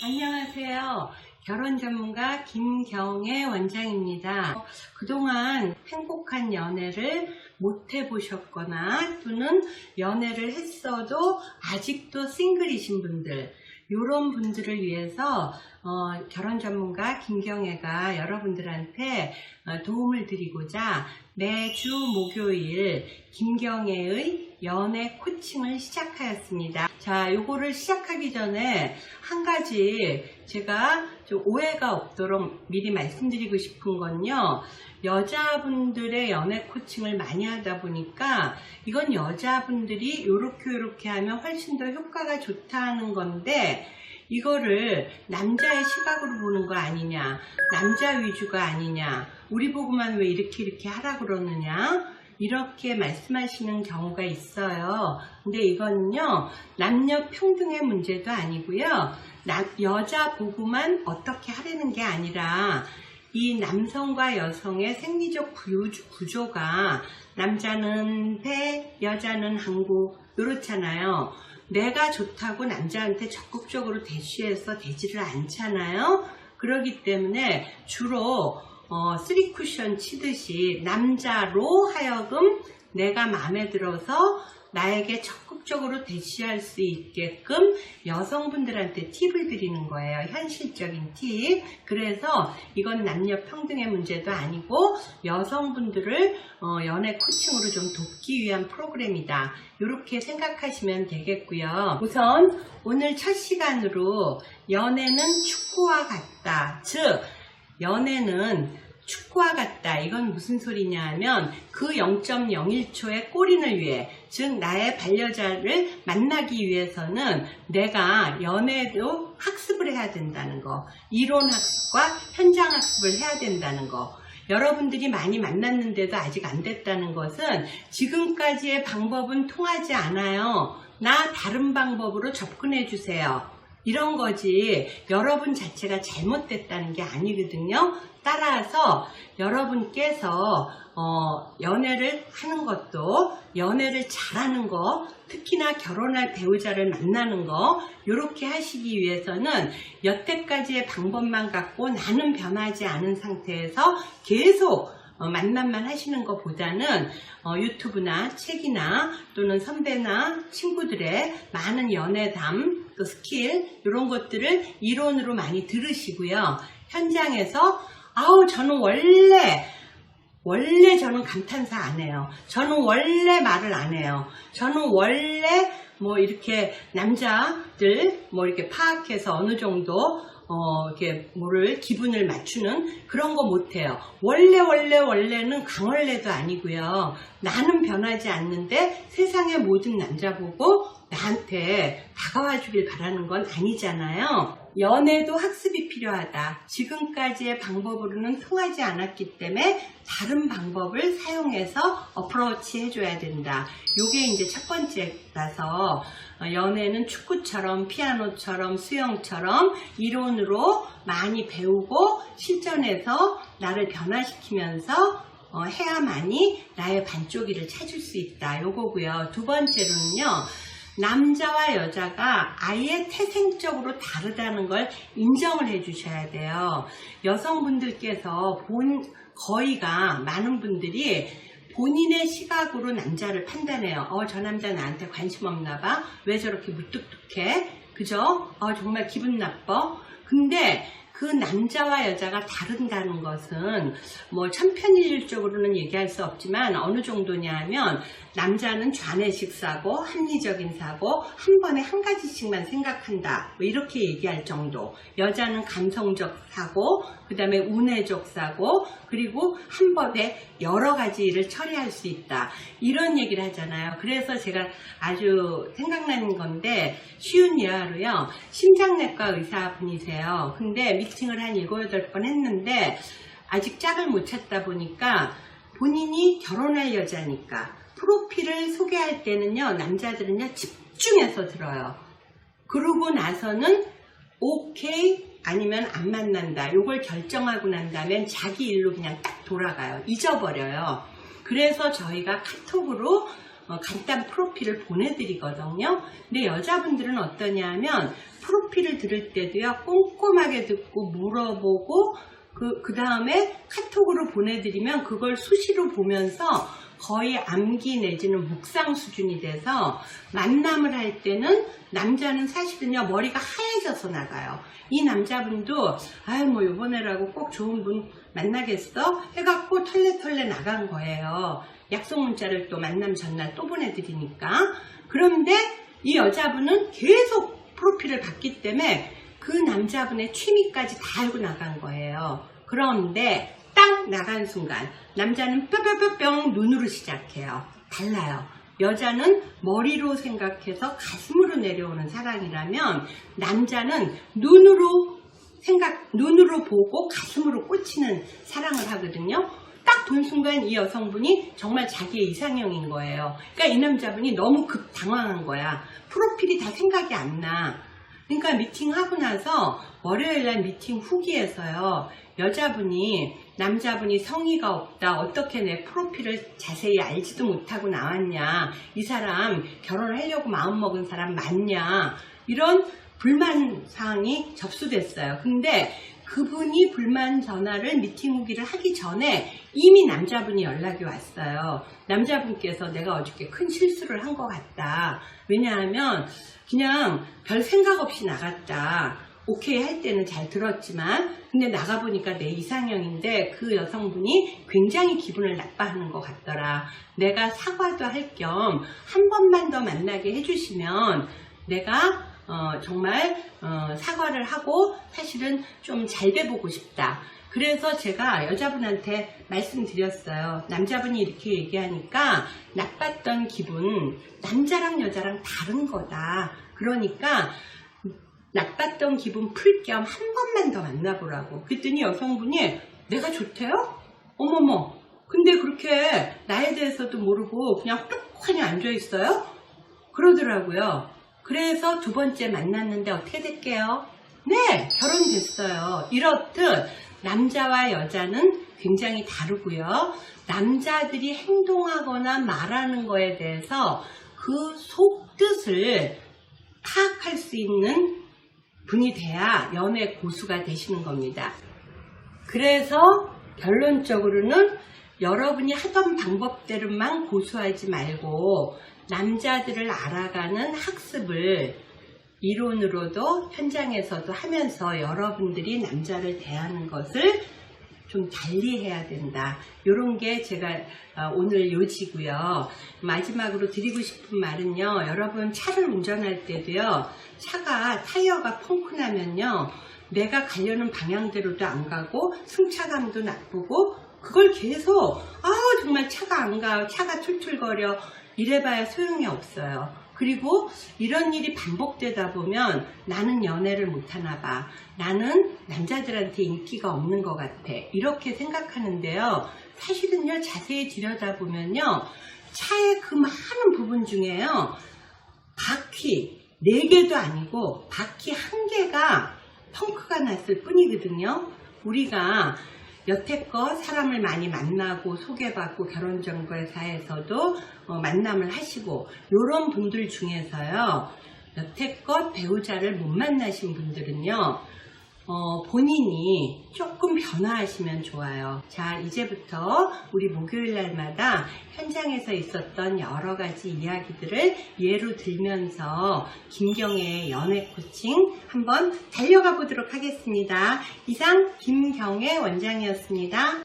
안녕하세요. 결혼 전문가 김경애 원장입니다. 어, 그동안 행복한 연애를 못 해보셨거나 또는 연애를 했어도 아직도 싱글이신 분들, 이런 분들을 위해서 어, 결혼 전문가 김경애가 여러분들한테 어, 도움을 드리고자 매주 목요일 김경애의 연애 코칭을 시작하였습니다. 자, 요거를 시작하기 전에 한 가지 제가 좀 오해가 없도록 미리 말씀드리고 싶은 건요. 여자분들의 연애 코칭을 많이 하다 보니까 이건 여자분들이 요렇게 요렇게 하면 훨씬 더 효과가 좋다는 건데 이거를 남자의 시각으로 보는 거 아니냐 남자 위주가 아니냐 우리 보고만 왜 이렇게 이렇게 하라 그러느냐 이렇게 말씀하시는 경우가 있어요. 근데 이거는요, 남녀 평등의 문제도 아니고요, 남- 여자 보고만 어떻게 하려는 게 아니라, 이 남성과 여성의 생리적 구조- 구조가 남자는 배, 여자는 항구, 이렇잖아요. 내가 좋다고 남자한테 적극적으로 대시해서 되지를 않잖아요. 그러기 때문에 주로 어, 쓰리 쿠션 치듯이 남자로 하여금 내가 마음에 들어서 나에게 적극적으로 대시할 수 있게끔 여성분들한테 팁을 드리는 거예요. 현실적인 팁. 그래서 이건 남녀 평등의 문제도 아니고 여성분들을 어, 연애 코칭으로 좀 돕기 위한 프로그램이다. 이렇게 생각하시면 되겠고요. 우선 오늘 첫 시간으로 연애는 축구와 같다. 즉 연애는 축구와 같다. 이건 무슨 소리냐 하면 그 0.01초의 골인을 위해, 즉 나의 반려자를 만나기 위해서는 내가 연애도 학습을 해야 된다는 거. 이론 학습과 현장 학습을 해야 된다는 거. 여러분들이 많이 만났는데도 아직 안 됐다는 것은 지금까지의 방법은 통하지 않아요. 나 다른 방법으로 접근해 주세요. 이런 거지 여러분 자체가 잘못됐다는 게 아니거든요. 따라서 여러분께서 어, 연애를 하는 것도 연애를 잘하는 거 특히나 결혼할 배우자를 만나는 거 이렇게 하시기 위해서는 여태까지의 방법만 갖고 나는 변하지 않은 상태에서 계속 어, 만남만 하시는 것보다는 어, 유튜브나 책이나 또는 선배나 친구들의 많은 연애담, 또 스킬 이런 것들을 이론으로 많이 들으시고요. 현장에서 아우 저는 원래 원래 저는 감탄사 안 해요. 저는 원래 말을 안 해요. 저는 원래 뭐 이렇게 남자들 뭐 이렇게 파악해서 어느 정도 어, 이렇게 뭐를 기분을 맞추는 그런 거 못해요. 원래 원래 원래는 강원래도 아니고요. 나는 변하지 않는데 세상의 모든 남자 보고 나한테 다가와 주길 바라는 건 아니잖아요. 연애도 학습이 필요하다. 지금까지의 방법으로는 통하지 않았기 때문에 다른 방법을 사용해서 어프로치 해줘야 된다. 요게 이제 첫 번째라서 어, 연애는 축구처럼 피아노처럼 수영처럼 이론으로 많이 배우고 실전에서 나를 변화시키면서 어, 해야만이 나의 반쪽이를 찾을 수 있다. 요거고요. 두 번째로는요. 남자와 여자가 아예 태생적으로 다르다는 걸 인정을 해 주셔야 돼요. 여성분들께서 본 거의가 많은 분들이 본인의 시각으로 남자를 판단해요. 어, 저 남자 나한테 관심 없나 봐. 왜 저렇게 무뚝뚝해? 그죠? 어, 정말 기분 나빠. 근데 그 남자와 여자가 다른다는 것은 뭐 천편일률적으로는 얘기할 수 없지만 어느 정도냐 하면 남자는 좌뇌식 사고 합리적인 사고 한 번에 한 가지씩만 생각한다. 뭐 이렇게 얘기할 정도. 여자는 감성적 사고 그 다음에 운해적 사고 그리고 한 번에 여러 가지 일을 처리할 수 있다. 이런 얘기를 하잖아요. 그래서 제가 아주 생각나는 건데 쉬운 예화로요. 심장내과 의사분이세요. 근데 미팅을 한 7, 8번 했는데 아직 짝을 못 찾다 보니까 본인이 결혼할 여자니까 프로필을 소개할 때는요 남자들은요 집중해서 들어요. 그러고 나서는 오케이 아니면 안 만난다. 요걸 결정하고 난 다음엔 자기 일로 그냥 딱 돌아가요. 잊어버려요. 그래서 저희가 카톡으로 어, 간단 프로필을 보내드리거든요. 근데 여자분들은 어떠냐면 프로필을 들을 때도요 꼼꼼하게 듣고 물어보고 그, 그 다음에 카톡으로 보내드리면 그걸 수시로 보면서 거의 암기 내지는 묵상 수준이 돼서 만남을 할 때는 남자는 사실은요 머리가 하얘져서 나가요. 이 남자분도 아유 뭐 요번에라고 꼭 좋은 분 만나겠어 해갖고 털레털레 나간 거예요. 약속 문자를 또 만남 전날 또 보내드리니까 그런데 이 여자분은 계속 프로필을 봤기 때문에 그 남자분의 취미까지 다 알고 나간 거예요. 그런데 딱 나간 순간 남자는 뿅뿅뿅뿅 눈으로 시작해요. 달라요. 여자는 머리로 생각해서 가슴으로 내려오는 사랑이라면 남자는 눈으로 생각, 눈으로 보고 가슴으로 꽂히는 사랑을 하거든요. 딱 본 순간 이 여성분이 정말 자기의 이상형인 거예요. 그러니까 이 남자분이 너무 급 당황한 거야. 프로필이 다 생각이 안 나. 그러니까 미팅하고 나서 월요일날 미팅 후기에서요. 여자분이 남자분이 성의가 없다. 어떻게 내 프로필을 자세히 알지도 못하고 나왔냐. 이 사람 결혼하려고 마음먹은 사람 맞냐. 이런 불만 사항이 접수됐어요. 근데 그분이 불만 전화를 미팅 후기를 하기 전에 이미 남자분이 연락이 왔어요. 남자분께서 내가 어저께 큰 실수를 한 것 같다. 왜냐하면 그냥 별 생각 없이 나갔다. 오케이 할 때는 잘 들었지만 근데 나가보니까 내 이상형인데 그 여성분이 굉장히 기분을 나빠하는 것 같더라. 내가 사과도 할 겸 한 번만 더 만나게 해주시면 내가 어, 정말 어, 사과를 하고 사실은 좀 잘 돼보고 싶다. 그래서 제가 여자분한테 말씀드렸어요. 남자분이 이렇게 얘기하니까 나빴던 기분 남자랑 여자랑 다른 거다. 그러니까 나빴던 기분 풀 겸 한 번만 더 만나보라고. 그랬더니 여성분이 내가 좋대요? 어머머. 근데 그렇게 나에 대해서도 모르고 그냥 똑똑하니 앉아있어요? 그러더라고요. 그래서 두 번째 만났는데 어떻게 될게요? 네, 결혼됐어요. 이렇듯 남자와 여자는 굉장히 다르고요. 남자들이 행동하거나 말하는 거에 대해서 그 속뜻을 파악할 수 있는 분이 돼야 연애 고수가 되시는 겁니다. 그래서 결론적으로는 여러분이 하던 방법대로만 고수하지 말고 남자들을 알아가는 학습을 이론으로도 현장에서도 하면서 여러분들이 남자를 대하는 것을 좀 달리 해야 된다. 이런 게 제가 어, 오늘 요지고요. 마지막으로 드리고 싶은 말은요. 여러분 차를 운전할 때도요. 차가 타이어가 펑크 나면요. 내가 가려는 방향대로도 안 가고 승차감도 나쁘고 그걸 계속 아 정말 차가 안 가. 차가 툴툴거려. 이래봐야 소용이 없어요. 그리고 이런 일이 반복되다 보면 나는 연애를 못하나 봐. 나는 남자들한테 인기가 없는 것 같아. 이렇게 생각하는데요. 사실은요, 자세히 들여다보면요. 차의 그 많은 부분 중에요. 바퀴, 네 개도 아니고 바퀴 한 개가 펑크가 났을 뿐이거든요. 우리가 여태껏 사람을 많이 만나고 소개받고 결혼정보회사에서도 어, 만남을 하시고 이런 분들 중에서요 여태껏 배우자를 못 만나신 분들은요 어, 본인이 조금 변화하시면 좋아요. 자, 이제부터 우리 목요일 날마다 현장에서 있었던 여러 가지 이야기들을 예로 들면서 김경애의 연애 코칭 한번 달려가 보도록 하겠습니다. 이상 김경애 원장이었습니다.